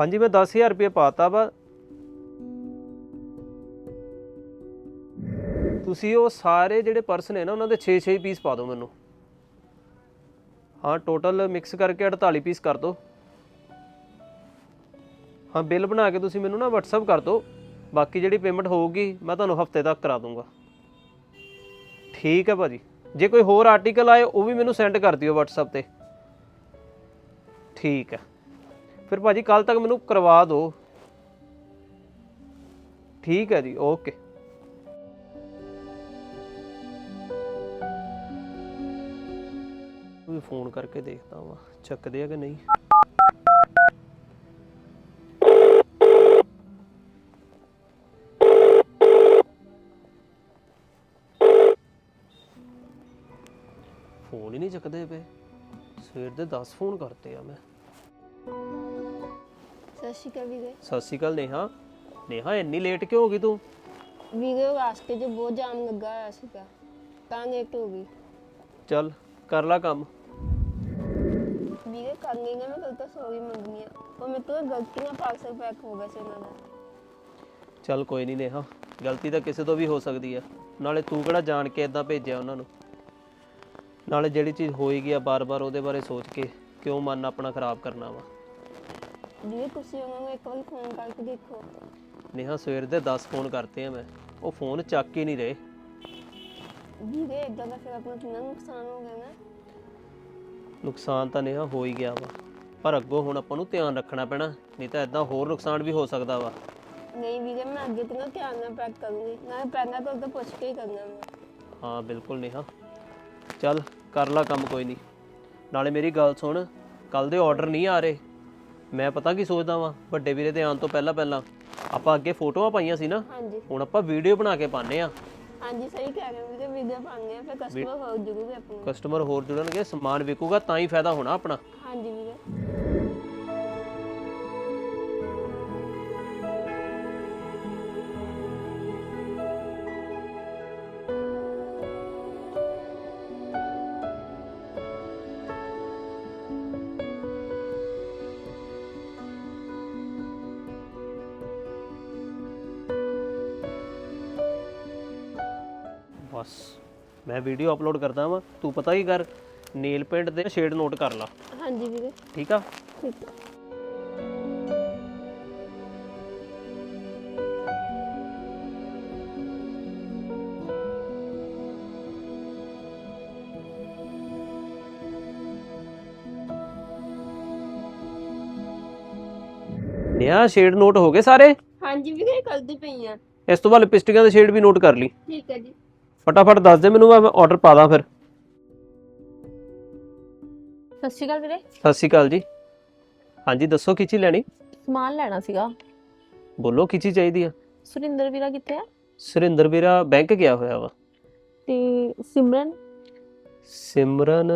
ਹਾਂਜੀ, ਮੈਂ 10000 ਰੁਪਏ ਪਾਤਾ ਵਾ। ਤੁਸੀਂ ਉਹ ਸਾਰੇ ਜਿਹੜੇ ਪਰਸ ਨੇ ਨਾ, ਉਹਨਾਂ ਦੇ 6-6 ਪੀਸ ਪਾ ਦਿਓ ਮੈਨੂੰ। ਹਾਂ ਟੋਟਲ ਮਿਕਸ ਕਰਕੇ 48 ਪੀਸ ਕਰ ਦਿਓ। ਹਾਂ ਬਿੱਲ ਬਣਾ ਕੇ ਤੁਸੀਂ ਮੈਨੂੰ ਨਾ WhatsApp ਕਰ ਦਿਓ। ਬਾਕੀ ਜਿਹੜੀ ਪੇਮੈਂਟ ਹੋਊਗੀ, ਮੈਂ ਤੁਹਾਨੂੰ ਹਫ਼ਤੇ ਤੱਕ ਕਰਾ ਦੂੰਗਾ। ਠੀਕ ਹੈ ਭਾਜੀ। ਜੇ ਕੋਈ ਹੋਰ ਆਰਟੀਕਲ ਆਏ, ਉਹ ਵੀ ਮੈਨੂੰ ਸੈਂਡ ਕਰ ਦਿਓ WhatsApp ਤੇ। ਠੀਕ ਹੈ ਫਿਰ ਭਾਜੀ ਕੱਲ ਤੱਕ ਮੈਨੂੰ ਕਰਵਾ ਦਿਓ। ਠੀਕ ਹੈ ਜੀ, ਓਕੇ। ਵੀ ਫੋਨ ਕਰਕੇ ਦੇਖਦਾ ਵਾਂ, ਚੱਕਦੇ ਆ ਕਿ ਨਹੀਂ? ਫੋਨ ਹੀ ਨਹੀਂ ਚੱਕਦੇ ਪਏ। ਸਵੇਰ ਦੇ 10 ਫੋਨ ਕਰਤੇ ਆ ਮੈਂ। ਸਤਿ ਸ਼੍ਰੀ ਅਕਾਲ ਵੀਰੇ। ਸਤਿ ਸ਼੍ਰੀ ਅਕਾਲ ਨੇਹਾ। ਨੇਹਾ ਇੰਨੀ ਲੇਟ ਕਿਉਂ ਹੋ ਗਈ ਤੂੰ? ਵੀਰੇ ਉਹ ਰਾਸਤੇ 'ਚ ਬਹੁਤ ਜਾਮ ਲੱਗਾ ਹੋਇਆ ਸੀਗਾ ਤਾਂ ਲੇਟ ਹੋ ਗਈ। ਚੱਲ ਕਰ ਲੈ ਕੰਮ। ਵੀਰੇ ਕਰ ਲਈ ਨਾ ਮੈਂ ਕੱਲ ਤਾਂ ਸੌਰੀ ਮੰਗਣੀ ਆ ਉਹ ਮੇਰੇ ਤੋਂ ਗਲਤੀ ਨਾਲ ਪਾਰਸਲ ਪੈਕ ਹੋ ਗਿਆ ਸੀ ਉਹਨਾਂ ਦਾ। ਚੱਲ ਕੋਈ ਨਹੀਂ ਨੇਹਾ ਗਲਤੀ ਤਾਂ ਕਿਸੇ ਤੋਂ ਵੀ ਹੋ ਸਕਦੀ ਆ। ਨਾਲੇ ਤੂੰ ਕਿਹੜਾ ਜਾਣ ਕੇ ਇਦਾਂ ਭੇਜਿਆ ਉਹਨਾਂ ਨੂੰ? ਨਾਲੇ ਜਿਹੜੀ ਚੀਜ਼ ਹੋਈ ਗਿਆ ਬਾਰ-ਬਾਰ ਉਹਦੇ ਬਾਰੇ ਸੋਚ ਕੇ ਕਿਉਂ ਮਨ ਆਪਣਾ ਖਰਾਬ ਕਰਨਾ ਵਾ? ਵੀਰੇ ਤੁਸੀਂ ਉਹਨਾਂ ਨੂੰ ਇੱਕ ਵਾਰੀ ਫੋਨ ਕਰਕੇ ਦੇਖੋ। ਨੇਹਾ ਸਵੇਰ ਦੇ 10 ਫੋਨ ਕਰਤੇ ਆ ਮੈਂ। ਉਹ ਫੋਨ ਚੱਕ ਹੀ ਨਹੀਂ ਰਹੇ। ਵੀਰੇ ਇਦਾਂ ਦਾ ਫਿਰ ਆਪਣਾ ਕਿੰਨਾ ਨੁਕਸਾਨ ਹੋ ਗਿਆ ਨਾ? ਨੁਕਸਾਨ ਤਾਂ ਨੇਹਾ ਹੋ ਹੀ ਗਿਆ ਵਾ। ਪਰ ਅੱਗੋਂ ਹੁਣ ਆਪਾਂ ਨੂੰ ਧਿਆਨ ਰੱਖਣਾ ਪੈਣਾ ਨਹੀਂ ਤਾਂ ਇਦਾਂ ਹੋਰ ਨੁਕਸਾਨ ਵੀ ਹੋ ਸਕਦਾ ਵਾ। ਨਹੀਂ ਵੀਰੇ ਮੈਂ ਅੱਗੇ ਤੋਂ ਨਾ ਧਿਆਨ ਨਾਲ ਪੈਕ ਕਰੂੰਗੀ। ਨਾ ਪੈਣਾ ਤਾਂ ਉਹਦਾ ਪੁੱਛ ਕੇ ਹੀ ਕਰਨਾ ਮੈਂ। ਹਾਂ ਬਿਲਕੁਲ ਨੇਹਾ। ਚੱਲ ਕਰ ਲਾ ਕੰਮ ਕੋਈ ਨਹੀਂ। ਨਾਲੇ ਮੇਰੀ ਗੱਲ ਸੁਣ ਕੱਲ ਦੇ ਆਰਡਰ ਨਹੀਂ ਆ ਰਹੇ। ਮੈਂ ਪਤਾ ਕੀ ਸੋਚਦਾ ਵਾਂ? ਵੱਡੇ ਵੀਰੇ ਦੇ ਆਉਣ ਤੋਂ ਪਹਿਲਾਂ ਪਹਿਲਾਂ ਆਪਾਂ ਅੱਗੇ ਫੋਟੋਆਂ ਪਾਈਆਂ ਸੀ ਨਾ? ਹਾਂਜੀ। ਹੁਣ ਆਪਾਂ ਵੀਡੀਓ ਬਣਾ ਕੇ ਪਾਣੇ ਆ ਹਾਂਜੀ ਸਹੀ ਕਹਿ ਰਹੇ ਹੋ ਵੀਰੇ ਵੀਡੀਓ ਪਾਉਂਦੇ ਆ ਫਿਰ ਕਸਟਮਰ ਹੋ ਜਰੂਰ ਆਪਾਂ ਨੂੰ। ਕਸਟਮਰ ਹੋਰ ਜੁੜਨਗੇ ਸਮਾਨ ਵਿਕੂਗਾ ਤਾਂ ਹੀ ਫਾਇਦਾ ਹੋਣਾ ਆਪਣਾ। ਹਾਂਜੀ ਵੀਰੇ। ਮੈਂ ਵੀਡੀਓ ਅਪਲੋਡ ਕਰਦਾ ਵਾਂ ਤੂੰ ਪਤਾ ਕੀ ਕਰ? ਨੇਲ ਪੇਂਟ ਦੇ ਸ਼ੇਡ ਨੋਟ ਕਰ ਲਾ। ਹਾਂਜੀ ਵੀਰੇ। ਠੀਕ ਆ? ਠੀਕ ਆ। ਨਿਆ ਸ਼ੇਡ ਨੋਟ ਹੋ ਗਏ ਸਾਰੇ? ਹਾਂਜੀ ਵੀਰੇ ਕਰਦੀ ਪਈ ਆ। ਇਸ ਤੋਂ ਬਾਅਦ ਲਿਪਸਟਿਕਾਂ ਦੇ ਸ਼ੇਡ ਵੀ ਨੋਟ ਕਰ ਲਈ। ਠੀਕ ਹੈ ਜੀ। ਫਟਾਫਟ ਦੱਸ ਦੇ ਮੈਨੂੰ ਮੈਂ ਆਰਡਰ ਪਾ ਦਾਂ ਫਿਰ। ਸਤਿ ਸ਼੍ਰੀ ਅਕਾਲ ਵੀਰੇ। ਸਤਿ ਸ਼੍ਰੀ ਅਕਾਲ ਜੀ। ਹਾਂਜੀ ਦੱਸੋ ਕੀ ਚੀਜ਼ ਲੈਣੀ? ਸਮਾਨ ਲੈਣਾ ਸੀਗਾ। ਬੋਲੋ ਕੀ ਚੀਜ਼ ਚਾਹੀਦੀ ਆ? ਸੁਰਿੰਦਰ ਵੀਰਾ ਕਿੱਥੇ ਆ? ਸੁਰਿੰਦਰ ਵੀਰਾ ਬੈਂਕ ਗਿਆ ਹੋਇਆ ਵਾ। ਤੇ ਸਿਮਰਨ? ਸਿਮਰਨ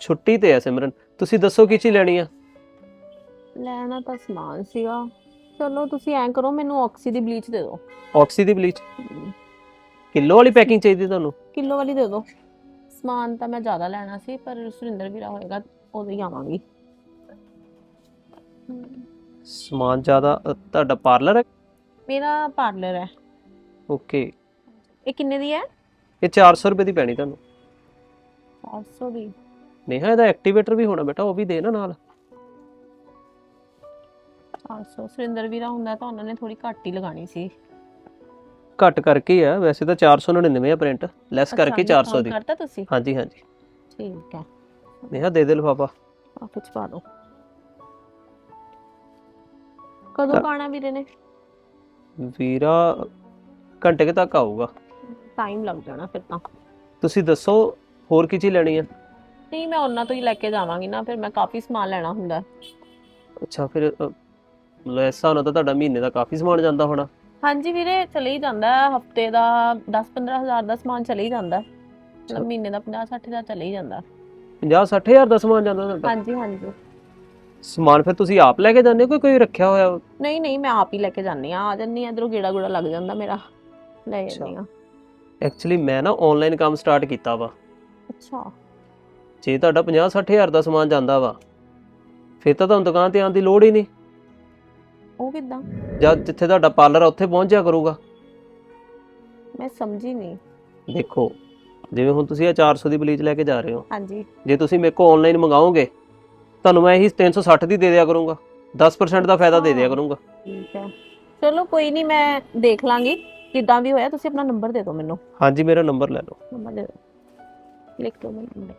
ਛੁੱਟੀ ਤੇ ਆ ਸਿਮਰਨ। ਤੁਸੀਂ ਦੱਸੋ ਕੀ ਚੀਜ਼ ਲੈਣੀ ਆ? ਲੈਣਾ ਤਾਂ ਸਮਾਨ ਸੀਗਾ। ਚਲੋ ਤੁਸੀਂ ਐਂ ਕਰੋ ਮੈਨੂੰ ਆਕਸੀ ਦੀ ਬਲੀਚ ਦੇ ਦਿਓ। ਆਕਸੀ ਦੀ ਬਲੀਚ? ਕਿਲੋ ਵਾਲੀ ਪੈਕਿੰਗ ਚਾਹੀਦੀ ਤੁਹਾਨੂੰ? ਕਿਲੋ ਵਾਲੀ ਦੇ ਦਿਓ। ਸਮਾਨ ਤਾਂ ਮੈਂ ਜ਼ਿਆਦਾ ਲੈਣਾ ਸੀ ਪਰ ਸੁਰਿੰਦਰ ਵੀਰਾ ਹੋਏਗਾ ਉਦੋਂ ਹੀ ਆਵਾਂਗੀ। ਸਮਾਨ ਜ਼ਿਆਦਾ ਅ, ਤੁਹਾਡਾ ਪਾਰਲਰ ਹੈ? ਮੇਰਾ ਪਾਰਲਰ ਹੈ। ਓਕੇ ਇਹ ਕਿੰਨੇ ਦੀ ਹੈ? ਇਹ 400 ਰੁਪਏ ਦੀ ਪੈਣੀ ਤੁਹਾਨੂੰ। 400 ਦੀ? ਨੇਹਾ ਇਹਦਾ ਐਕਟੀਵੇਟਰ ਵੀ ਹੋਣਾ ਬੇਟਾ ਉਹ ਵੀ ਦੇ ਨਾ ਨਾਲ। 400 ਸੁਰਿੰਦਰ ਵੀਰਾ ਹੁੰਦਾ ਤਾਂ ਉਹਨਾਂ ਨੇ ਥੋੜੀ ਘੱਟ ਹੀ ਲਗਾਣੀ ਸੀ। ਘੱਟ ਕਰਕੇ ਹੀ ਆ ਵੈਸੇ ਤਾਂ 499 ਆ ਪ੍ਰਿੰਟ ਲੈਸ ਕਰਕੇ ਅੱਛਾ, 400 ਦੀ। ਕਰਤਾ ਤੁਸੀਂ? ਹਾਂਜੀ ਹਾਂਜੀ। ਠੀਕ ਹੈ। ਨੇਹਾ ਦੇ ਦੇ ਲਿਫਾਫਾ। ਆ ਕੁਝ ਪਾ ਦਿਓ ਕਦੋਂ ਪਾਣਾ ਵੀਰੇ ਨੇ? ਵੀਰਾ ਘੰਟੇ ਕੁ ਤੱਕ ਆਊਗਾ। ਟਾਈਮ ਲੱਗ ਜਾਣਾ ਫਿਰ ਤਾਂ। ਤੁਸੀਂ ਦੱਸੋ ਹੋਰ ਕੀ ਚੀਜ਼ ਲੈਣੀ ਆ? ਨਹੀਂ ਮੈਂ ਉਹਨਾਂ ਤੋਂ ਹੀ ਲੈ ਕੇ ਜਾਵਾਂਗੀ ਨਾ ਫਿਰ ਮੈਂ ਕਾਫੀ ਸਮਾਨ ਲੈਣਾ ਹੁੰਦਾ। ਅੱਛਾ ਫਿਰ ਅ, ਮਤਲਬ ਨਾਲ ਤਾਂ ਤੁਹਾਡਾ ਮਹੀਨੇ ਦਾ ਕਾਫੀ ਸਮਾਨ ਜਾਂਦਾ ਹੋਣਾ। ਹਾਂਜੀ ਵੀਰੇ ਚਲੇ ਹੀ ਜਾਂਦਾ ਹਫ਼ਤੇ ਦਾ 10-15 ਹਜ਼ਾਰ ਦਾ ਸਮਾਨ ਚਲੇ ਹੀ ਜਾਂਦਾ ਮਹੀਨੇ ਦਾ 50-60 ਹਜ਼ਾਰ ਚਲੇ ਹੀ ਜਾਂਦਾ 50 60000 ਦਾ ਸਮਾਨ ਜਾਂਦਾ ਤੁਹਾਡਾ? ਹਾਂਜੀ ਹਾਂਜੀ। ਸਮਾਨ ਫਿਰ ਤੁਸੀਂ ਆਪ ਲੈ ਕੇ ਜਾਂਦੇ ਹੋ ਕੋਈ ਕੋਈ ਰੱਖਿਆ ਹੋਇਆ? ਵਾ? ਨਹੀਂ ਨਹੀਂ ਮੈਂ ਆਪ ਹੀ ਲੈ ਕੇ ਜਾਂਦੀ ਆ ਆ ਜਾਂਦੀ ਆ ਇਧਰੋਂ ਗੇੜਾ ਗੁੜਾ ਲੱਗ ਜਾਂਦਾ ਮੇਰਾ। ਲੈ ਜਾਂਦੀ ਆ ਐਕਚੁਅਲੀ ਮੈਂ ਨਾ ਆਨਲਾਈਨ ਕੰਮ ਸਟਾਰਟ ਕੀਤਾ ਵਾ। ਅੱਛਾ। ਜੇ ਤੁਹਾਡਾ 50 60000 ਦਾ ਸਮਾਨ ਜਾਂਦਾ ਵਾ ਫਿਰ ਤਾਂ ਤੁਹਾਨੂੰ ਦੁਕਾਨ ਤੇ ਆਉਣ ਦੀ ਲੋੜ ਹੀ ਨਹੀਂ। ਉਹ ਕਿਦਾਂ? ਜਦ ਜਿੱਥੇ ਤੁਹਾਡਾ ਪਾਰਲਰ ਆ ਉੱਥੇ ਪਹੁੰਚ ਜਾ ਕਰੂਗਾ। ਮੈਂ ਸਮਝੀ ਨਹੀਂ। ਦੇਖੋ ਜਿਵੇਂ ਹੁਣ ਤੁਸੀਂ ਇਹ 400 ਦੀ ਬਲੀਚ ਲੈ ਕੇ ਜਾ ਰਹੇ ਹੋ ਹਾਂਜੀ। ਜੇ ਤੁਸੀਂ ਮੇਰੇ ਕੋਲ ਆਨਲਾਈਨ ਮੰਗਾਓਗੇ ਤੁਹਾਨੂੰ ਮੈਂ ਇਹੀ 360 ਦੀ ਦੇ ਦਿਆ ਕਰੂੰਗਾ। 10% ਦਾ ਫਾਇਦਾ ਦੇ ਦਿਆ ਕਰੂੰਗਾ। ਠੀਕ ਹੈ। ਚਲੋ ਕੋਈ ਨਹੀਂ ਮੈਂ ਦੇਖ ਲਾਂਗੀ। ਜਿੱਦਾਂ ਵੀ ਹੋਇਆ ਤੁਸੀਂ ਆਪਣਾ ਨੰਬਰ ਦੇ ਦਿਓ ਮੈਨੂੰ। ਹਾਂਜੀ ਮੇਰਾ ਨੰਬਰ ਲੈ ਲਓ। ਨੰਬਰ ਦੇ ਦਿਓ। ਲਿਖ ਲਓ ਮੇਰਾ ਨੰਬਰ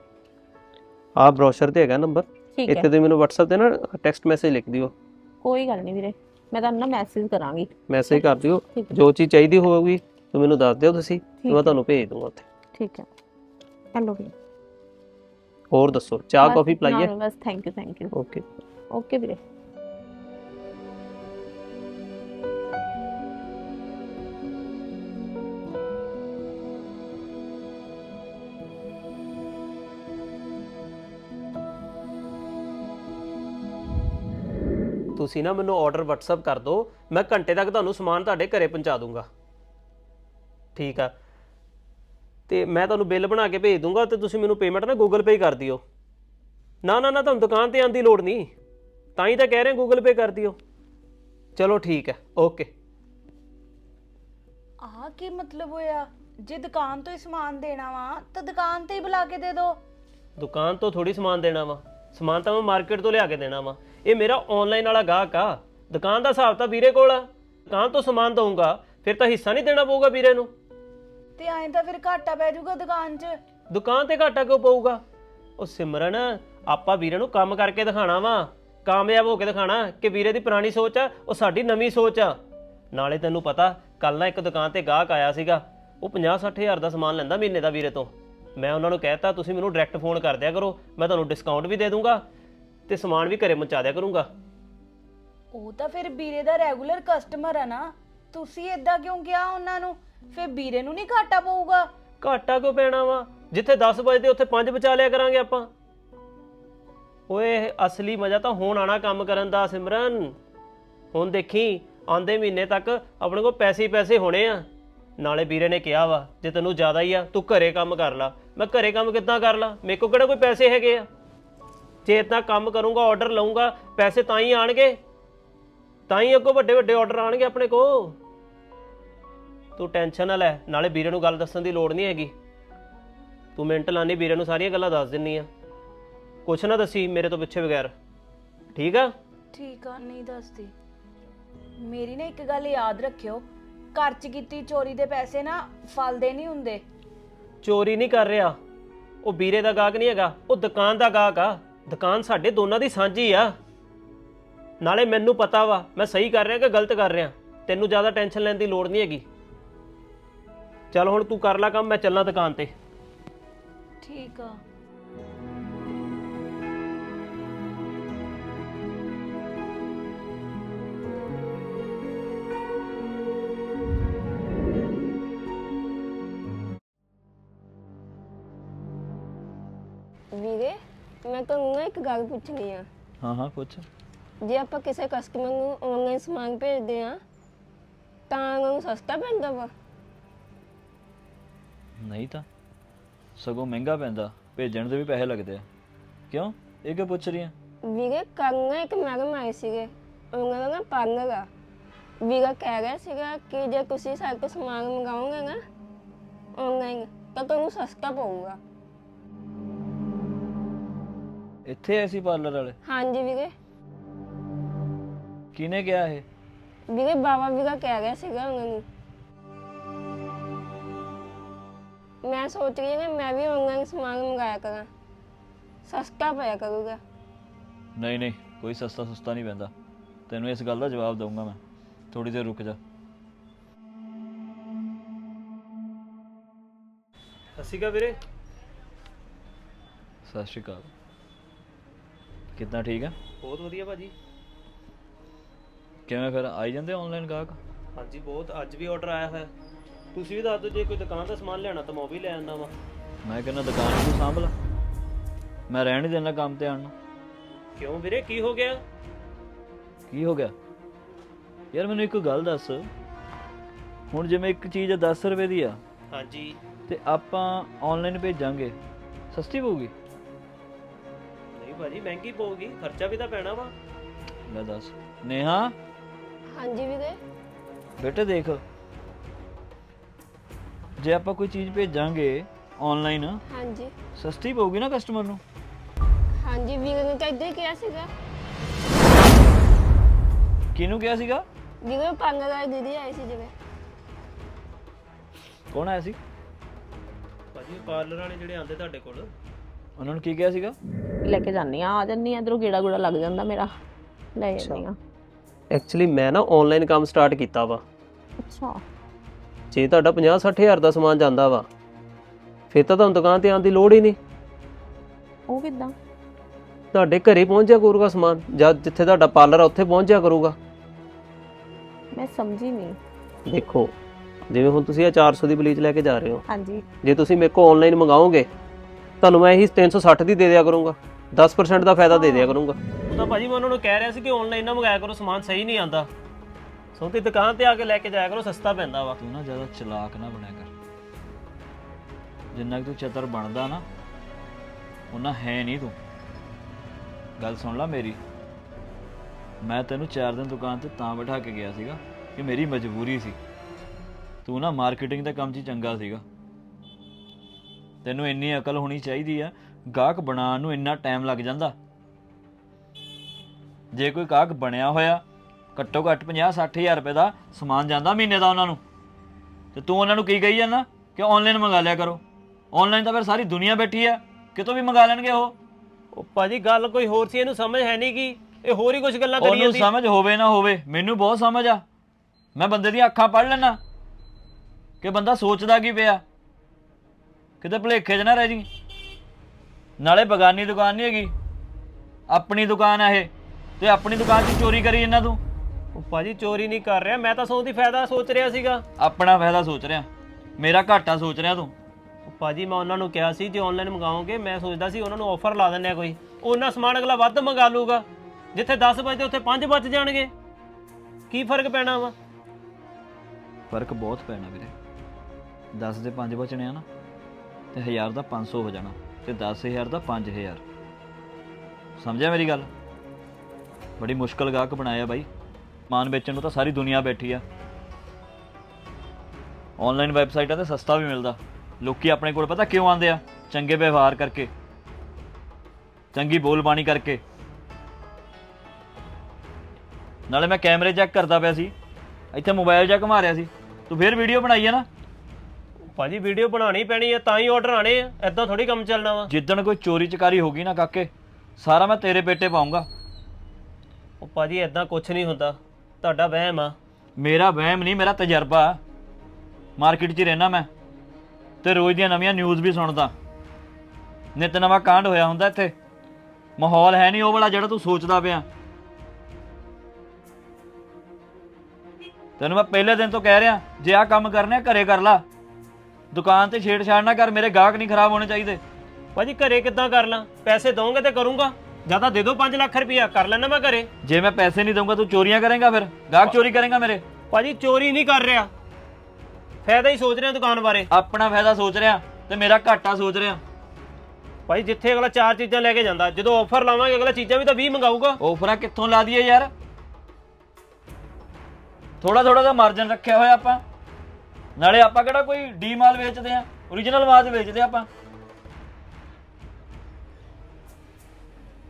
ਆਹ ਬ੍ਰੋਸ਼ਰ ਤੇ ਹੈਗਾ ਨੰਬਰ ਠੀਕ ਇੱਥੇ ਹੈ ਤੁਸੀਂ ਮੈਨੂੰ WhatsApp ਤੇ ਨਾ ਟੈਕਸਟ ਮੈਸੇਜ ਲਿਖ ਦਿਓ। ਕੋਈ ਗੱਲ ਨਹੀਂ ਵੀਰੇ। ਮੈਂ ਤੁਹਾਨੂੰ ਨਾ ਮੈਸੇਜ ਕਰਾਂਗੀ। ਮੈਸੇਜ ਕਰ ਦਿਓ। ਠੀਕ ਹੈ। ਜੋ ਚੀਜ਼ ਚਾਹੀਦੀ ਹੋਵੇਗੀ ਤੁਸੀਂ ਮੈਨੂੰ ਦੱਸ ਦਿਓ ਤੁਸੀਂ ਤੇ ਮੈਂ ਤੁਹਾਨੂੰ ਭੇਜ ਦੂੰਗਾ ਉੱਥੇ। ਠੀਕ ਹੈ। ਹੈਲੋ ਵੀਰੇ। ਹੋਰ ਦੱਸੋ ਚਾਹ ਬਸ- ਕਾਫੀ ਪਲਾਈਏ? ਬਸ thank you thank you okay okay ਵੀਰੇ। ਤੁਸੀਂ ਨਾ ਮੈਨੂੰ ਆਰਡਰ WhatsApp ਕਰ ਦਿਓ ਮੈਂ ਘੰਟੇ ਤੱਕ ਤੁਹਾਨੂੰ ਸਮਾਨ ਤੁਹਾਡੇ ਘਰੇ ਪਹੁੰਚਾ ਦੂੰਗਾ। ਠੀਕ ਆ। ਤੇ ਮੈਂ ਤੁਹਾਨੂੰ ਬਿੱਲ ਬਣਾ ਕੇ ਭੇਜ ਦੂੰਗਾ ਤੇ ਤੁਸੀਂ ਮੈਨੂੰ ਪੇਮੈਂਟ ਨਾ Google Pay ਕਰ ਦਿਓ। ਨਾ ਨਾ ਨਾ ਤੁਹਾਨੂੰ ਦੁਕਾਨ ਤੇ ਆਉਣ ਦੀ ਲੋੜ ਨਹੀਂ। ਤਾਂ ਹੀ ਤਾਂ ਕਹਿ ਰਹੇ Google Pay ਕਰ ਦਿਓ। ਚਲੋ ਠੀਕ ਹੈ ਓਕੇ। ਆਹ ਕੀ ਮਤਲਬ ਹੋਇਆ? ਜੇ ਦੁਕਾਨ ਤੋਂ ਹੀ ਸਮਾਨ ਦੇਣਾ ਵਾ ਤਾਂ ਦੁਕਾਨ ਤੇ ਹੀ ਬੁਲਾ ਕੇ ਦੇ ਦਿਓ। ਦੁਕਾਨ ਤੋਂ ਥੋੜੀ ਸਮਾਨ ਦੇਣਾ ਵਾ। ਸਮਾਨ ਤਾਂ ਮੈਂ ਮਾਰਕੀਟ ਤੋਂ ਲਿਆ ਕੇ ਦੇਣਾ ਵਾ। ਇਹ ਮੇਰਾ ਆਨਲਾਈਨ ਵਾਲਾ ਗਾਹਕ ਆ। ਦੁਕਾਨ ਦਾ ਹਿਸਾਬ ਤਾਂ ਵੀਰੇ ਕੋਲ ਆ। ਦੁਕਾਨ ਤੋਂ ਸਮਾਨ ਦਊਂਗਾ ਫਿਰ ਤਾਂ ਹਿੱਸਾ ਨਹੀਂ ਦੇਣਾ ਪਊਗਾ ਵੀਰੇ ਨੂੰ। ਤੇ ਐਂ ਤਾਂ ਫਿਰ ਘਾਟਾ ਪੈ ਜਾਊਗਾ ਦੁਕਾਨ 'ਚ। ਦੁਕਾਨ ਤੇ ਘਾਟਾ ਕਿਉਂ ਪਊਗਾ? ਉਹ ਸਿਮਰਨ ਆਪਾਂ ਵੀਰੇ ਨੂੰ ਕੰਮ ਕਰਕੇ ਦਿਖਾਣਾ ਵਾ। ਕਾਮਯਾਬ ਹੋ ਕੇ ਦਿਖਾਣਾ ਕਿ ਵੀਰੇ ਦੀ ਪੁਰਾਣੀ ਸੋਚ ਆ ਉਹ ਸਾਡੀ ਨਵੀਂ ਸੋਚ ਆ। ਨਾਲੇ ਤੈਨੂੰ ਪਤਾ ਕੱਲ ਨਾ ਇੱਕ ਦੁਕਾਨ ਤੇ ਗਾਹਕ ਆਇਆ ਸੀਗਾ। ਉਹ 50 ਹਜ਼ਾਰ ਦਾ ਸਮਾਨ ਲੈਂਦਾ ਮਹੀਨੇ ਦਾ ਵੀਰੇ ਤੋਂ। ਮੈਂ ਉਹਨਾਂ ਨੂੰ ਕਹਿਤਾ ਤੁਸੀਂ ਮੈਨੂੰ ਡਾਇਰੈਕਟ ਫੋਨ ਕਰ ਦਿਆ ਕਰੋ। ਮੈਂ ਤੁਹਾਨੂੰ ਡਿਸਕਾਊਂਟ ਵੀ ਦੇ ਦੂੰਗਾ ਤੇ ਸਮਾਨ ਵੀ ਘਰੇ ਪਹੁੰਚਾ ਦਿਆ ਕਰੂੰਗਾ। ਉਹ ਤਾਂ ਫਿਰ ਵੀਰੇ ਦਾ ਰੈਗੂਲਰ ਕਸਟਮਰ ਆ ਨਾ। ਤੁਸੀਂ ਇਦਾਂ ਕਿਉਂ ਕਿਹਾ ਉਹਨਾਂ ਨੂੰ? ਫਿਰ ਵੀਰੇ ਨੂੰ ਨਹੀਂ ਘਾਟਾ ਪਊਗਾ? ਘਾਟਾ ਕਿਉਂ ਪੈਣਾ ਵਾ? ਜਿੱਥੇ 10 ਵਜੇ ਉੱਥੇ 5 ਬਚਾ ਲਿਆ ਕਰਾਂਗੇ ਆਪਾਂ। ਓਏ ਅਸਲੀ ਮਜ਼ਾ ਤਾਂ ਹੁਣ ਆਣਾ ਕੰਮ ਕਰਨ ਦਾ ਸਿਮਰਨ। ਹੁਣ ਦੇਖੀ ਆਂਦੇ ਮਹੀਨੇ ਤੱਕ ਆਪਣੇ ਕੋਲ ਪੈਸੇ ਹੀ ਪੈਸੇ ਹੋਣੇ ਆ। ਨਾਲੇ ਵੀਰੇ ਨੇ ਕਿਹਾ ਵਾ ਜੇ ਤੈਨੂੰ ਜ਼ਿਆਦਾ ਹੀ ਆ ਤੂੰ ਘਰੇ ਕੰਮ ਕਰ ਲਾ। ਮੈਂ ਘਰੇ ਕੰਮ ਕਿੱਦਾਂ ਕਰ ਲਾ? ਮੇਰੇ ਕੋਲ ਕਿਹੜਾ ਕੋਈ ਪੈਸੇ ਹੈਗੇ ਆ? ਜੇ ਇਤਨਾ ਕੰਮ ਕਰੂੰਗਾ ਆਰਡਰ ਲਊਂਗਾ ਪੈਸੇ ਤਾਂ ਹੀ ਆਣਗੇ। ਤਾਂ ਹੀ ਅੱਗੋਂ ਵੱਡੇ ਵੱਡੇ ਆਰਡਰ ਆਣਗੇ ਆਪਣੇ ਕੋਲ। ਤੂੰ ਟੈਨਸ਼ਨ ਨਾ ਲੈ ਨਾਲੇ ਵੀਰੇ ਨੂੰ ਗੱਲ ਦੱਸਣ ਦੀ ਲੋੜ ਨਹੀਂ ਹੈਗੀ। ਤੂੰ ਮਿੰਟ ਲਾਣੀ ਵੀਰੇ ਨੂੰ ਸਾਰੀਆਂ ਗੱਲਾਂ ਦੱਸ ਦਿੰਨੀ ਆ। ਕੁਛ ਨਾ ਦੱਸੀ ਮੇਰੇ ਤੋਂ ਪਿੱਛੇ ਬਗੈਰ। ਠੀਕ ਆ? ਠੀਕ ਆ ਨਹੀਂ ਦੱਸਦੀ। ਮੇਰੀ ਨਾ ਇੱਕ ਗੱਲ ਯਾਦ ਰੱਖਿਓ। ਘਰ 'ਚ ਕੀਤੀ ਚੋਰੀ ਦੇ ਪੈਸੇ ਨਾ ਫਲਦੇ ਨਹੀਂ ਹੁੰਦੇ। ਚੋਰੀ ਨਹੀਂ ਕਰ ਰਿਹਾ। ਉਹ ਵੀਰੇ ਦਾ ਗਾਹਕ ਨਹੀਂ ਹੈਗਾ ਉਹ ਦੁਕਾਨ ਦਾ ਗਾਹਕ ਆ। ਦੁਕਾਨ ਸਾਡੇ ਦੋਨਾਂ ਦੀ ਸਾਂਝੀ ਆ। ਨਾਲੇ ਮੈਨੂੰ ਪਤਾ ਵਾ, ਮੈਂ ਸਹੀ ਕਰ ਰਿਹਾ ਕਿ ਗਲਤ ਕਰ ਰਿਹਾ। ਤੈਨੂੰ ਜ਼ਿਆਦਾ ਟੈਨਸ਼ਨ ਲੈਣ ਦੀ ਲੋੜ ਨਹੀਂ ਹੈਗੀ। ਚੱਲ ਹੁਣ ਤੂੰ ਕਰ ਲੈ ਕੰਮ, ਮੈਂ ਚੱਲਾਂ ਦੁਕਾਨ ਤੇ। ਠੀਕ ਆ। ਮੈਂ ਤੁਹਾਨੂੰ ਨਾ ਇੱਕ ਗੱਲ ਪੁੱਛਣੀ ਆ। ਹਾਂ ਹਾਂ ਪੁੱਛ। ਜੇ ਆਪਾਂ ਕਿਸੇ ਕਸਟਮਰ ਨੂੰ ਆਨਲਾਈਨ ਸਮਾਨ ਭੇਜਦੇ ਆ ਤਾਂ ਉਹਨਾਂ ਨੂੰ ਸਸਤਾ ਪੈਂਦਾ ਵਾ? ਨਹੀਂ ਤਾਂ ਸਗੋਂ ਮਹਿੰਗਾ ਪੈਂਦਾ ਭੇਜਣ ਦੇ ਵੀ ਪੈਸੇ ਲੱਗਦੇ ਆ। ਕਿਉਂ? ਇਹ ਕਿਉਂ ਪੁੱਛ ਰਹੀ ਆ? ਵੀਰੇ ਨਾ ਇੱਕ ਮੈਡਮ ਆਏ ਸੀਗੇ ਉਹਨਾਂ ਦਾ ਨਾ ਪਾਰਲਰ ਆ। ਵੀਰਾ ਕਹਿ ਰਿਹਾ ਸੀਗਾ ਕਿ ਜੇ ਤੁਸੀਂ ਸਾਡੇ ਤੋਂ ਸਮਾਨ ਮੰਗਾਓਗੇ ਨਾ ਆਨਲਾਈਨ ਤਾਂ ਤੁਹਾਨੂੰ ਸਸਤਾ ਪਊਗਾ। ਇੱਥੇ ਐਸੀ ਪਾਰਲਰ ਵਾਲੇ? ਹਾਂਜੀ ਵੀਰੇ। ਕਿਹਨੇ ਕਿਹਾ ਇਹ? ਵੀਰੇ ਬਾਬਾ ਵੀਰਾ ਕਹਿ ਰਿਹਾ ਸੀਗਾ ਉਹਨਾਂ ਨੂੰ। ਮੈਂ ਸੋਚ ਰਹੀ ਹਾਂ ਕਿ ਮੈਂ ਵੀ ਆਨਲਾਈਨ ਸਮਾਨ ਮੰਗਾਇਆ ਕਰਾਂ। ਸਸਤਾ ਪਿਆ ਕਰੂਗਾ। ਨਹੀਂ ਨਹੀਂ ਕੋਈ ਸਸਤਾ ਸੁਸਤਾ ਨਹੀਂ ਪੈਂਦਾ। ਤੈਨੂੰ ਇਸ ਗੱਲ ਦਾ ਜਵਾਬ ਦਊਂਗਾ ਮੈਂ। ਥੋੜੀ ਦੇਰ ਰੁਕ ਜਾ। ਸਸੀਗਾ ਵੀਰੇ। ਸਤਿ ਸ਼੍ਰੀ ਅਕਾਲ। ਕਿੱਦਾਂ ਠੀਕ ਆ? ਬਹੁਤ ਵਧੀਆ ਭਾਜੀ। ਕਿਵੇਂ ਫਿਰ? ਆਈ ਜਾਂਦੇ ਆਨਲਾਈਨ ਗਾਹਕ? ਹਾਂਜੀ ਬਹੁਤ। ਅੱਜ ਵੀ ਆਰਡਰ ਆਇਆ ਹੋਇਆ। ਤੁਸੀਂ ਵੀ ਦੱਸ ਦਿਓ ਜੇ ਕੋਈ ਦੁਕਾਨ ਦਾ ਸਮਾਨ ਲੈਣਾ ਤਾਂ ਮੈਂ ਉਹ ਵੀ ਲੈ ਆਉਂਦਾ ਵਾ। ਮੈਂ ਕਹਿੰਦਾ ਦੁਕਾਨ ਨੂੰ ਸਾਂਭ ਲਾ। ਮੈਂ ਰਹਿਣ ਨਹੀਂ ਦੇਣਾ ਕੰਮ ਤੇ ਆਉਣ ਨੂੰ। ਕਿਉਂ ਵੀਰੇ? ਕੀ ਹੋ ਗਿਆ? ਕੀ ਹੋ ਗਿਆ? ਯਾਰ ਮੈਨੂੰ ਇੱਕ ਗੱਲ ਦੱਸ। ਹੁਣ ਜਿਵੇਂ ਇੱਕ ਚੀਜ਼ 10 ਰੁਪਏ ਦੀ ਆ ਹਾਂਜੀ। ਤੇ ਆਪਾਂ ਆਨਲਾਈਨ ਭੇਜਾਂਗੇ ਸਸਤੀ ਪਊਗੀ? ਭਾਜੀ ਮਹਿੰਗੀ ਪਊਗੀ ਖਰਚਾ ਵੀ ਤਾਂ ਪੈਣਾ ਵਾ। ਲੈ ਦੱਸ। ਨੇਹਾ? ਹਾਂਜੀ ਵੀਰੇ। ਬੇਟੇ ਦੇਖ। ਜੇ ਆਪਾਂ ਕੋਈ ਚੀਜ਼ ਭੇਜਾਂਗੇ ਆਨਲਾਈਨ ਹਾਂਜੀ। ਸਸਤੀ ਪਊਗੀ ਨਾ ਕਸਟਮਰ ਨੂੰ? ਹਾਂਜੀ ਵੀਰੇ ਨੇ ਤਾਂ ਇੱਦਾਂ ਹੀ ਕਿਹਾ ਸੀਗਾ। ਕਿਹਨੂੰ ਕਿਹਾ ਸੀਗਾ? ਵੀਰੇ ਪਾਰਲਰ ਵਾਲੀ ਦੀਦੀ ਆਈ ਸੀ ਜਿਵੇਂ। ਕੌਣ ਆਇਆ ਸੀ? ਭਾਜੀ ਪਾਰਲਰ ਵਾਲੇ ਜਿਹੜੇ ਆਂਦੇ ਤੁਹਾਡੇ ਕੋਲ। ਉਹਨਾਂ ਨੂੰ ਕੀ ਕਿਹਾ ਸੀਗਾ? ਲੈ ਕੇ ਜਾਂਦੀ ਆ ਆ ਜਾਂਦੀ ਆ ਇਧਰੋਂ ਗੇੜਾ ਗੂੜਾ ਲੱਗ ਜਾਂਦਾ ਮੇਰਾ। ਲੈ ਜਾਂਦੀ ਆ ਐਕਚੁਅਲੀ ਮੈਂ ਨਾ ਆਨਲਾਈਨ ਕੰਮ ਸਟਾਰਟ ਕੀਤਾ ਵਾ। ਅੱਛਾ। ਜੇ ਤੁਹਾਡਾ 50 60000 ਦਾ ਸਮਾਨ ਜਾਂਦਾ ਵਾ ਫਿਰ ਤਾਂ ਤੁਹਾਨੂੰ ਦੁਕਾਨ ਤੇ ਆਉਣ ਦੀ ਲੋੜ ਹੀ ਨਹੀਂ। ਉਹ ਕਿਦਾਂ? ਤੁਹਾਡੇ ਘਰੇ ਪਹੁੰਚ ਜਾ ਕਰੂਗਾ ਸਮਾਨ ਜਦ ਜਿੱਥੇ ਤੁਹਾਡਾ ਪਾਰਲਰ ਆ ਉੱਥੇ ਪਹੁੰਚ ਜਾ ਕਰੂਗਾ। ਮੈਂ ਸਮਝੀ ਨਹੀਂ। ਦੇਖੋ ਜਿਵੇਂ ਹੁਣ ਤੁਸੀਂ ਇਹ 400 ਦੀ ਬਲੀਚ ਲੈ ਕੇ ਜਾ ਰਹੇ ਹੋ। ਹਾਂਜੀ। ਜੇ ਤੁਸੀਂ ਮੇਰੇ ਕੋਲ ਆਨਲਾਈਨ ਮੰਗਾਓਗੇ ਤੁਹਾਨੂੰ ਮੈਂ ਇਹੀ 360 ਦੀ ਦੇ ਦਿਆ ਕਰੂੰਗਾ। 10% ਦਾ ਫਾਇਦਾ ਦੇ ਦਿਆ ਕਰੂੰਗਾ। ਉਹ ਤਾਂ ਭਾਜੀ ਮੈਂ ਉਹਨਾਂ ਨੂੰ ਕਹਿ ਰਿਹਾ ਸੀ ਕਿ ਆਨਲਾਈਨ ਨਾ ਮੰਗਾਇਆ ਕਰੋ ਸਮਾਨ ਸਹੀ ਨਹੀਂ ਆਂਦਾ ਸੋ ਤੇ ਦੁਕਾਨ ਤੇ ਆ ਕੇ ਲੈ ਕੇ ਜਾਇਆ ਕਰੋ ਸਸਤਾ ਪੈਂਦਾ ਵਾ। ਤੂੰ ਨਾ ਜ਼ਿਆਦਾ ਚਲਾਕ ਨਾ ਬਣਿਆ ਕਰ। ਜਿੰਨਾ ਕਿ ਤੂੰ ਚਤਰ ਬਣਦਾ ਨਾ ਉਹਨਾਂ ਹੈ ਨਹੀਂ ਤੂੰ। ਗੱਲ ਸੁਣ ਲੈ ਮੇਰੀ। ਮੈਂ ਤੈਨੂੰ 4 ਦਿਨ ਦੁਕਾਨ ਤੇ ਤਾਂ ਬਿਠਾ ਕੇ ਗਿਆ ਸੀਗਾ ਕਿ ਮੇਰੀ ਮਜਬੂਰੀ ਸੀ। ਤੂੰ ਨਾ ਮਾਰਕੀਟਿੰਗ ਦੇ ਕੰਮ 'ਚ ਹੀ ਚੰਗਾ ਸੀਗਾ। ਤੈਨੂੰ ਇੰਨੀ ਅਕਲ ਹੋਣੀ ਚਾਹੀਦੀ ਆ ਗਾਹਕ ਬਣਾਉਣ ਨੂੰ ਇੰਨਾ ਟਾਈਮ ਲੱਗ ਜਾਂਦਾ। ਜੇ ਕੋਈ ਗਾਹਕ ਬਣਿਆ ਹੋਇਆ ਘੱਟੋ ਘੱਟ 50 60000 ਰੁਪਏ ਦਾ ਸਮਾਨ ਜਾਂਦਾ ਮਹੀਨੇ ਦਾ ਉਹਨਾਂ ਨੂੰ ਤੇ ਤੂੰ ਉਹਨਾਂ ਨੂੰ ਕੀ ਕਹੀ ਜਾਂਦਾ ਕਿ ਆਨਲਾਈਨ ਮੰਗਾ ਲਿਆ ਕਰੋ। ਆਨਲਾਈਨ ਤਾਂ ਫਿਰ ਸਾਰੀ ਦੁਨੀਆ ਬੈਠੀ ਆ ਕਿਤੋਂ ਵੀ ਮੰਗਾ ਲੈਣਗੇ ਉਹ? ਉਹ ਭਾਜੀ ਗੱਲ ਕੋਈ ਹੋਰ ਸੀ ਇਹਨੂੰ ਸਮਝ ਹੈ ਨਹੀਂ ਕਿ ਇਹ ਹੋਰ ਹੀ ਕੁਝ ਗੱਲਾਂ ਕਰੀ ਉਹਨੂੰ ਜਾਂਦੀ। ਸਮਝ ਹੋਵੇ ਨਾ ਹੋਵੇ ਮੈਨੂੰ ਬਹੁਤ ਸਮਝ ਆ। ਮੈਂ ਬੰਦੇ ਦੀਆਂ ਅੱਖਾਂ ਪੜ੍ਹ ਲੈਣਾ ਕਿ ਬੰਦਾ ਸੋਚਦਾ ਕੀ ਪਿਆ? ਕਿਤੇ ਭੁਲੇਖੇ 'ਚ ਨਾ ਰਹਿ ਜੀ ਨਾਲੇ ਬਗਾਨੀ ਦੁਕਾਨ ਨਹੀਂ ਹੈਗੀ। ਆਪਣੀ ਦੁਕਾਨ ਆ ਇਹ। ਤੇ ਆਪਣੀ ਦੁਕਾਨ 'ਚ ਚੋਰੀ ਕਰੀ ਇਹਨਾਂ ਤੂੰ? ਉਹ ਭਾਜੀ ਚੋਰੀ ਨਹੀਂ ਕਰ ਰਿਹਾ। ਮੈਂ ਤਾਂ ਸੌ ਦੀ ਫਾਇਦਾ ਸੋਚ ਰਿਹਾ ਸੀਗਾ। ਆਪਣਾ ਫਾਇਦਾ ਸੋਚ ਰਿਹਾ। ਮੇਰਾ ਘਾਟਾ ਸੋਚ ਰਿਹਾ ਤੂੰ। ਉਹ ਭਾਜੀ ਮੈਂ ਉਹਨਾਂ ਨੂੰ ਕਿਹਾ ਸੀ ਜੇ ਆਨਲਾਈਨ ਮੰਗਾਓਗੇ ਮੈਂ ਸੋਚਦਾ ਸੀ ਉਹਨਾਂ ਨੂੰ ਆਫਰ ਲਾ ਦਿੰਨੇ ਆ ਕੋਈ। ਉਹਨਾਂ ਸਮਾਨ ਅਗਲਾ ਵੱਧ ਮੰਗਾ ਲੂਗਾ ਜਿੱਥੇ 10 ਬਚਦੇ ਉੱਥੇ 5 ਬਚ ਜਾਣਗੇ। ਕੀ ਫ਼ਰਕ ਪੈਣਾ ਵਾ? ਫ਼ਰਕ ਬਹੁਤ ਪੈਣਾ ਵੀਰੇ। 10 ਦੇ 5 ਬਚਣੇ ਆ ਨਾ। ਤੇ 1000 ਦਾ 500 ਹੋ ਜਾਣਾ ਤੇ 10000 ਦਾ 5000 ਸਮਝਿਆ ਮੇਰੀ ਗੱਲ? ਬੜੀ ਮੁਸ਼ਕਲ ਗਾਹਕ ਬਣਾਇਆ ਬਾਈ। ਮਾਨ ਵੇਚਣ ਨੂੰ ਤਾਂ ਸਾਰੀ ਦੁਨੀਆ ਬੈਠੀ ਆ। ਆਨਲਾਈਨ ਵੈਬਸਾਈਟਾਂ ਤੇ ਸਸਤਾ ਵੀ ਮਿਲਦਾ। ਲੋਕੀ ਆਪਣੇ ਕੋਲ ਪਤਾ ਕਿਉਂ ਆਉਂਦੇ ਆ? ਚੰਗੇ ਵਿਵਹਾਰ ਕਰਕੇ। ਚੰਗੀ ਬੋਲਬਾਣੀ ਕਰਕੇ। ਨਾਲੇ ਮੈਂ ਕੈਮਰੇ ਚੈੱਕ ਕਰਦਾ ਪਿਆ ਸੀ। ਇੱਥੇ ਮੋਬਾਈਲ ਚੈੱਕ ਘੁਮਾ ਰਿਹਾ ਸੀ। ਤੂੰ ਫੇਰ ਵੀਡੀਓ ਬਣਾਈ ਹੈ ਨਾ? ਭਾਜੀ ਵੀਡੀਓ ਬਣਾਉਣੀ ਪੈਣੀ ਹੈ ਤਾਂ ਹੀ ਆਰਡਰ ਆਣੇ ਆ। ਐਦਾਂ ਥੋੜੀ ਕੰਮ ਚੱਲਣਾ ਵਾ। ਜਿੱਦਣ ਕੋਈ ਚੋਰੀ ਚਕਾਰੀ ਹੋਗੀ ਨਾ ਕਾਕੇ ਸਾਰਾ ਮੈਂ ਤੇਰੇ ਪੇਟੇ ਪਾਉਂਗਾ। ਉਹ ਭਾਜੀ ਐਦਾਂ ਕੁਝ ਨਹੀਂ ਹੁੰਦਾ। ਤੁਹਾਡਾ ਵਹਿਮ ਆ। ਮੇਰਾ ਵਹਿਮ ਨਹੀਂ ਮੇਰਾ ਤਜਰਬਾ। ਮਾਰਕੀਟ 'ਚ ਰਹਿਣਾ ਮੈਂ। ਤੇ ਰੋਜ਼ ਦੀਆਂ ਨਵੀਆਂ ਨਿਊਜ਼ ਵੀ ਸੁਣਦਾ। ਨਿਤ ਨਵਾਂ ਕਾਂਡ ਹੋਇਆ ਹੁੰਦਾ ਇੱਥੇ। ਮਾਹੌਲ ਹੈ ਨਹੀਂ ਉਹ ਵਾਲਾ ਜਿਹੜਾ ਤੂੰ ਸੋਚਦਾ ਪਿਆ। ਤੈਨੂੰ ਮੈਂ ਪਹਿਲੇ ਦਿਨ ਤੋਂ ਕਹਿ ਰਿਹਾ ਜੇ ਆਹ ਕੰਮ ਕਰਨੇ ਆ, ਘਰੇ ਕਰ ਲਾ। ਦੁਕਾਨ ਤੇ ਛੇੜਛਾੜ ਨਾ ਕਰ ਮੇਰੇ ਗਾਹਕ ਨਹੀਂ ਖਰਾਬ ਹੋਣੇ ਚਾਹੀਦੇ। ਭਾਜੀ ਘਰੇ ਕਿੱਦਾਂ ਕਰ ਲਾਂ? ਪੈਸੇ ਦੋਗੇ ਤੇ ਕਰੂੰਗਾ। ਜ਼ਿਆਦਾ ਦੇ ਦਿਓ 5 ਲੱਖ ਰੁਪਇਆ ਕਰ ਲੈਣਾ ਮੈਂ ਘਰੇ। ਜੇ ਮੈਂ ਪੈਸੇ ਨਹੀਂ ਦਊਂਗਾ ਤੂੰ ਚੋਰੀਆਂ ਕਰੇਂਗਾ ਫਿਰ। ਗਾਹਕ ਚੋਰੀ ਕਰੇਂਗਾ ਮੇਰੇ। ਭਾਜੀ ਚੋਰੀ ਨਹੀਂ ਕਰ ਰਿਹਾ। ਫਾਇਦਾ ਹੀ ਸੋਚ ਰਿਹਾ ਦੁਕਾਨ ਬਾਰੇ। ਆਪਣਾ ਫਾਇਦਾ ਸੋਚ ਰਿਹਾ ਤੇ ਮੇਰਾ ਘਾਟਾ ਸੋਚ ਰਿਹਾ। ਭਾਈ ਜਿੱਥੇ ਅਗਲਾ ਚਾਰ ਚੀਜ਼ਾਂ ਲੈ ਕੇ ਜਾਂਦਾ ਜਦੋਂ ਆਫਰ ਲਾਵਾਂਗੇ ਅਗਲਾ ਚੀਜ਼ਾਂ ਵੀ ਤਾਂ 20 ਮੰਗਾਊਗਾ। ਆਫਰਾਂ ਕਿੱਥੋਂ ਲਾ ਦਈਏ ਯਾਰ? ਥੋੜਾ ਥੋੜਾ ਦਾ ਮਾਰਜਨ ਰੱਖਿਆ ਹੋਇਆ ਆਪਾਂ। ਨਾਲੇ ਆਪਾਂ ਕਿਹੜਾ ਕੋਈ ਡੀ ਮਾਲ ਵੇਚਦੇ ਆ? origignal ਮਾਲ ਵੇਚਦੇ ਆਪਾਂ।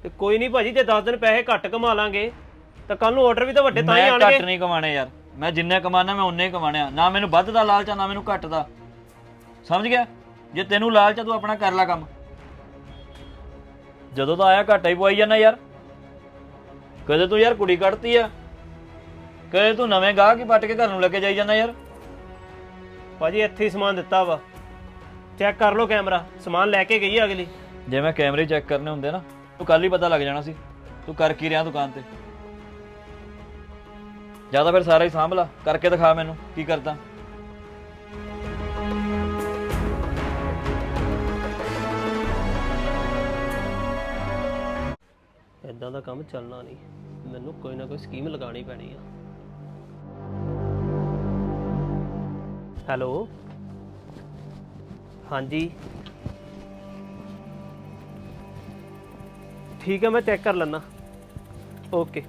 ਤੇ ਕੋਈ ਨਹੀਂ ਭਾਜੀ ਜੇ 10 ਦਿਨ ਪੈਸੇ ਘੱਟ ਕਮਾ ਲਾਂਗੇ ਤਾਂ ਕੱਲ ਨੂੰ ਆਰਡਰ ਵੀ ਤਾਂ ਵੱਡੇ ਤਾਂ ਹੀ ਮੈਂ ਆਣਗੇ ਘੱਟ ਨਹੀਂ ਕਮਾਣੇ ਯਾਰ। ਮੈਂ ਜਿੰਨੇ ਕਮਾਣਾ ਮੈਂ ਉਨੇ ਹੀ ਕਮਾਣੇ ਆ। ਨਾ ਮੈਨੂੰ ਵੱਧ ਦਾ ਲਾਲਚ ਆ ਨਾ ਮੈਨੂੰ ਘੱਟ ਦਾ। ਸਮਝ ਗਿਆ? ਜੇ ਤੈਨੂੰ ਲਾਲਚ ਆ ਤੂੰ ਆਪਣਾ ਕਰ ਲੈ ਕੰਮ। ਜਦੋਂ ਤਾਂ ਆਇਆ ਘਾਟਾ ਹੀ ਪਵਾਈ ਜਾਂਦਾ ਯਾਰ। ਕਦੇ ਤੂੰ ਯਾਰ ਕੁੜੀ ਕੱਢਤੀ ਆ। ਕਦੇ ਤੂੰ ਨਵੇਂ ਗਾਹਕ ਹੀ ਪੱਟ ਕੇ ਘਰ ਨੂੰ ਲੈ ਕੇ ਜਾਈ ਜਾਂਦਾ ਯਾਰ। ਭਾਜੀ ਇੱਥੇ ਹੀ ਸਮਾਨ ਦਿੱਤਾ ਵਾ। ਚੈੱਕ ਕਰ ਲਓ ਕੈਮਰਾ। ਸਮਾਨ ਲੈ ਕੇ ਗਈ ਆ ਅਗਲੀ। ਜੇ ਮੈਂ ਕੈਮਰੇ ਚੈੱਕ ਕਰਨੇ ਹੁੰਦੇ ਨਾ ਤੂੰ ਕੱਲ ਹੀ ਪਤਾ ਲੱਗ ਜਾਣਾ ਸੀ। ਤੂੰ ਕਰ ਕੀ ਰਿਹਾ ਦੁਕਾਨ ਤੇ? ਜ਼ਿਆਦਾ ਫਿਰ ਸਾਰਾ ਹੀ ਸਾਂਭ ਲਾ ਕਰਕੇ ਦਿਖਾ ਮੈਨੂੰ ਕੀ ਕਰਦਾ। ਇਦਾਂ ਦਾ ਕੰਮ ਚੱਲਣਾ ਨਹੀਂ। ਮੈਨੂੰ ਕੋਈ ਨਾ ਕੋਈ ਸਕੀਮ ਲਗਾਉਣੀ ਪੈਣੀ ਆ। ਹੈਲੋ। ਹਾਂਜੀ। ਠੀਕ ਹੈ ਮੈਂ ਚੈੱਕ ਕਰ ਲੈਣਾ ਓਕੇ।